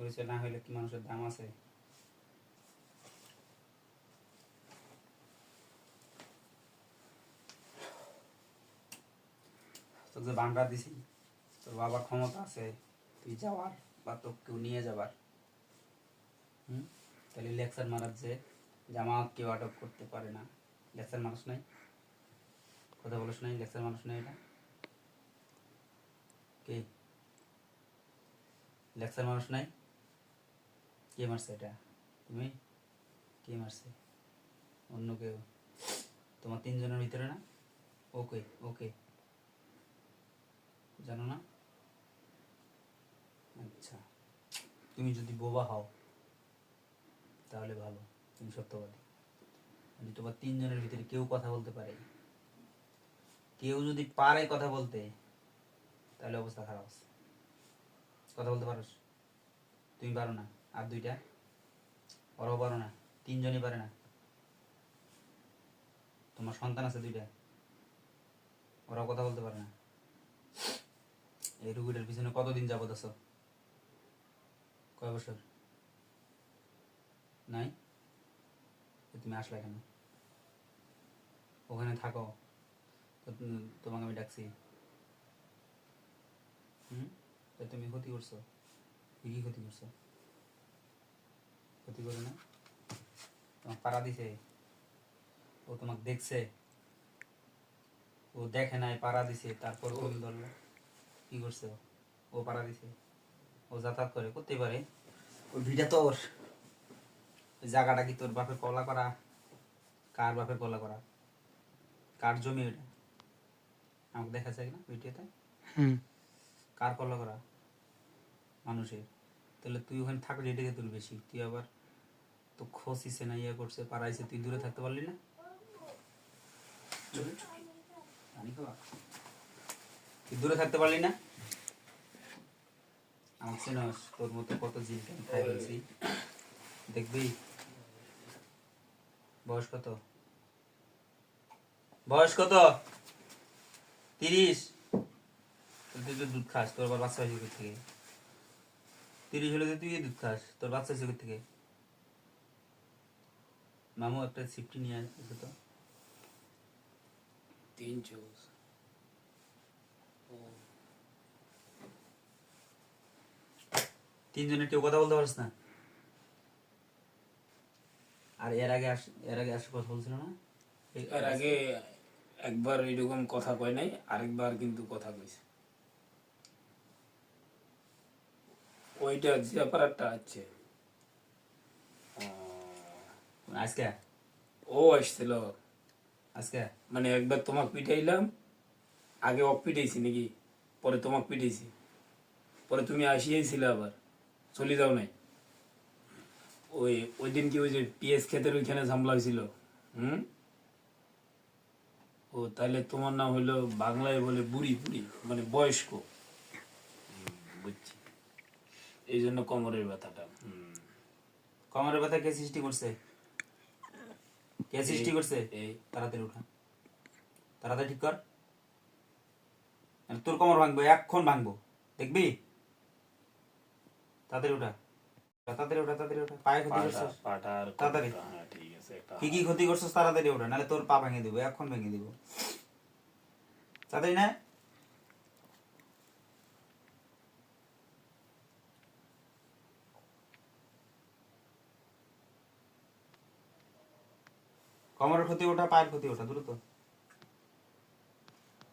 পরিচয় না হইলে কি মানুষের দাম আছে? তোকে যে বাংলা দিছি, তোর বাবার ক্ষমতা আছে, তুই যাওয়ার বা তোকে কেউ নিয়ে যাবার। হুম? তাহলে লেকচার মারার যে জামা কেউ আটক করতে পারে না। লেকচার মানুষ নাই? কথা বলিস নাই? লেকচার মানুষ নাই এটা? কে? লেকচার মানুষ নাই? কে মারছে এটা? তুমি? কে মারছে? অন্য কেউ? তোমার তিনজনের ভিতরে না? ওকে ওকে। জানো না? আচ্ছা। তুমি যদি বোবা হও, তাহলে ভালো। তুমি সত্যবাদী। যদি তোমার তিনজনের ভিতরে কেউ কথা বলতে পারে, কেউ যদি পারে কথা বলতে, তাহলে অবস্থা খারাপ কথা বলতে পারোস তুমি পারো না? আর দুইটা? ওরাও পারো না, তিনজনই পারে না। তোমার সন্তান আছে দুইটা, ওরাও কথা বলতে পারে না। এই রুগীটার পিছনে কতদিন যাবত আছো? কয় বছর? নাই? তুমি আসলে কেন? ওখানে থাকো। তোমাকে আমি ডাকছি। হুম? তুমি ক্ষতি করছ। কি ক্ষতি করছ? ক্ষতি করে না। তোমার পাড়া দিছে ও তোমাকে দেখছে ও দেখে নাই পাড়া দিছে তারপর তুমি ধরলো। কি করছে ও? পাড়া দিছে। ও যাতায়াত করে করতে পারে। ওই ভিটা তোর জায়গাটা কি তোর বাপের কলা করা? কার বাপের কলা করা? কার জমি ওইটা? আমাকে দেখা যায় না ভিডিওতে কার কলা করা? মানুষের। তাহলে তুই ওখানে থাকলে এটাকে তোর বেশি। তুই আবার তো খসিছে না ইয়ে করছে পাড়াইছে তুই দূরে থাকতে পারলি না? তুই দূরে থাকতে পারলি না? চেনস তোর মতো কত জিনিস আমি খাই ফেলছি। দেখবি? বয়স কত? বয়স কত? তিরিশ? তুই তো দুধ খাস তোর আবার বাচ্চা হয়েছে থেকে তিরিশ হলে তুই দুধ খাস তোর বাচ্চা হয়েছে থেকে মামু একটা সিফটি নিয়ে আসবে তো। তিন চৌষ তিনজনে কেউ কথা বলতে পারিস না? আর এর আগে এর আগে আসে কথা বলছিল না? এর আগে একবার এরকম কথা কয় নাই আরেকবার কিন্তু কথা কইছে। ওইটা জিয়াপাড়াটা আছে আজকে? ও আসছিল। আজকে? মানে একবার তোমাকে পিটাইলাম আগে অক পিটাইছি নাকি? পরে তোমাকে পিটাইছি। পরে তুমি আসিয়েছিলে আবার চলে যাও নাই। ওই ওই দিন কি ওই যে পিএস ক্ষেতের ওইখানে ঝামলা হয়েছিল? হুম? ও তাহলে তোমার নাম হইল বাংলায় বলে বুড়ি বুড়ি মানে বয়স্ক। বুঝছি। এই জন্য কোমরের ব্যথাটা। হুম। কমরের ব্যথা কে সৃষ্টি করছে? কে সৃষ্টি করছে? তাড়াতাড়ি উঠা। তাড়াতাড়ি ঠিক কর। তোর কোমর ভাঙবো এক্ষণ ভাঙবো। দেখবি? তাড়াতাড়ি উঠা। তাড়াতাড়ি উঠা তাড়াতাড়ি উঠা। পায়ে ক্ষতি করছে করছিস? তাড়াতাড়ি। ঠিক আছে কি কি ক্ষতি করছিস? তাড়াতাড়ি ওঠা নাহলে তোর পা ভেঙে দিব এখন ভেঙে দিব। তাড়াতাড়ি না? কমরের ক্ষতি ওটা পায়ের ক্ষতি ওটা দ্রুত।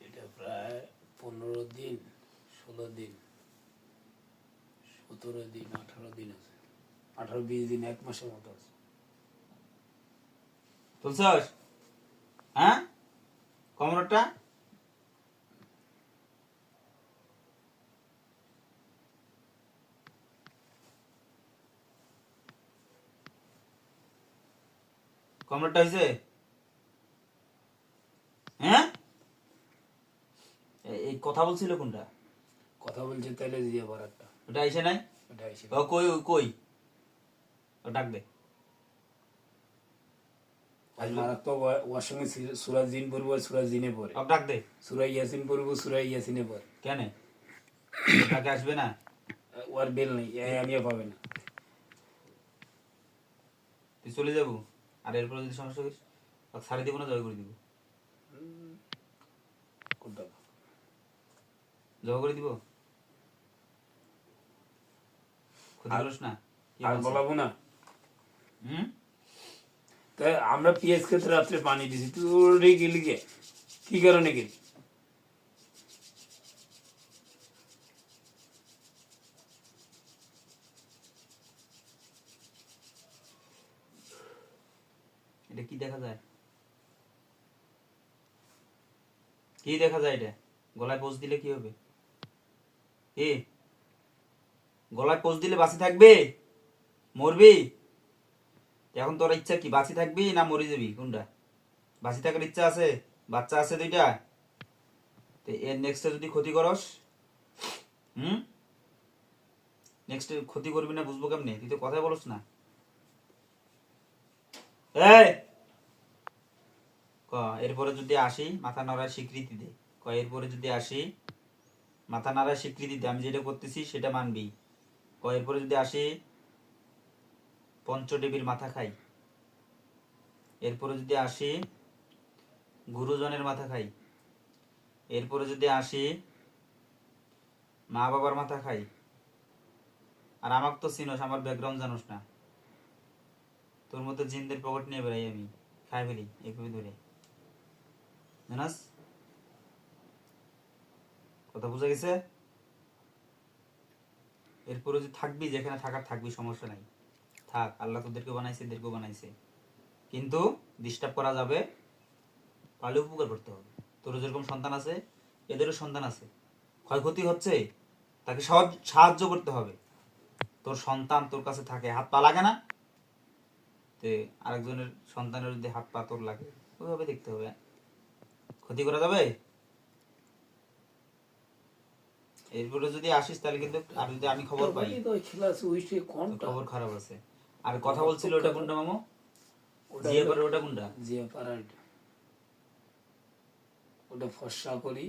এটা প্রায় পনেরো দিন ষোলো দিন সতেরো দিন আঠারো দিন আছে। আঠারো বিশ দিন এক মাসের মতো আছে। তুলছস হ্যাঁ? কমরটা কমরেডটা হয়েছে হ্যাঁ? এই কথা বলছিল কোনটা? কথা বলছে তাহলে দিয়ে বারাকটা ওটা নাই? এসে ও কই কই? ও ডাক দে আজ ওর সঙ্গে সুরাজ দিন পড়ব আর সুরাজ দিনে পড়ে। ও ডাক দে। সুরাই ইয়াসিন পড়ব সুরাই ইয়াসিনে পড়ে। কেন? টাকা আসবে না? ওর বেল নেই এ আমিও পাবে না। তুই চলে যাব? আর এরপরে যদি সমস্যা ওকে ছাড়ি দিব না জয় করে দিব। জয় করে দিব? ক্ষতি করিস না আর বলাবো না? হুম? তাই আমরা পিএস খেতে রাত্রে পানি দিছি। তুই গেলি কে? কি কারণে গেলি? কি দেখা যায়? কি দেখা যায় এটা? গলায় পোজ দিলে কি হবে? এ, গলায় দিলে থাকবে? মরবি? এখন তোর ইচ্ছা কি, বাঁচি থাকবি না মরে যাবি? কোনটা? বাঁচি থাকার ইচ্ছা আছে? বাচ্চা আছে দুইটা? তো এর নেক্সটে যদি ক্ষতি করস, হুম? নেক্সট ক্ষতি করবি না, বুঝব কেমনে? তুই তো কথাই বলস না। ক, এরপরে যদি আসি, মাথা নাড়ার স্বীকৃতি দে। ক, এরপরে যদি আসি, মাথা নাড়ার স্বীকৃতি দে, আমি যেটা করতেছি সেটা মানবি। ক, এরপরে যদি আসি, পঞ্চদেবীর মাথা খাই। এরপরে যদি আসি, গুরুজনের মাথা খাই। এরপরে যদি আসি মা বাবার মাথা খাই। আর আমাকে তো চিনোস, আমার ব্যাকগ্রাউন্ড জানোস না। তোর মতো জিনদের পকেট নিয়ে বেড়াই আমি, খাই ফেলি এইভাবে ধরে। জানাস কথা বোঝা গেছে? এরপরে যদি থাকবি যেখানে থাকার থাকবি, সমস্যা নাই। থাক, আল্লাহ তোদেরকে বানাইছে, এদেরকেও বানাইছে। কিন্তু ডিস্টার্ব করা যাবে পারলে উপকার করতে হবে। তোর যেরকম সন্তান আছে, এদেরও সন্তান আছে। ক্ষয়ক্ষতি হচ্ছে, তাকে সহজ- সাহায্য করতে হবে। তোর সন্তান তোর কাছে থাকে, হাত পা লাগে না? তে আরেকজনের সন্তানের যদি হাত পা তোর লাগে, ওইভাবে দেখতে হবে। ক্ষতি করা যাবে? এরপরে যদি আসিস তাহলে কিন্তু আর যদি আমি খবর পাই। খবর খারাপ আছে। আর কথা বলছিল ওটা কোনটা মামু? জিয়ে করে ওটা কোনটা? যে পারাট ওটা ফর্সা করি।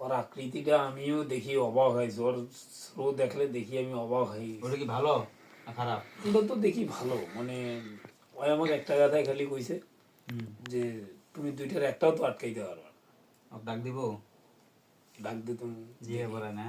ওর আকৃতিটা আমিও দেখি অবাক হয়েছি ওর স্রো দেখলে দেখি আমি অবাক হয়ে গেছি ওটা কি ভালো খারাপ? ওটা তো দেখি ভালো মানে ওই আমাকে একটা কথায় খালি কইছে যে তুমি দুইটার একটাও তো আটকাইতে পারবে ডাক দিব? ডাক দিতাম তুমি জিয়ে পড়ে না।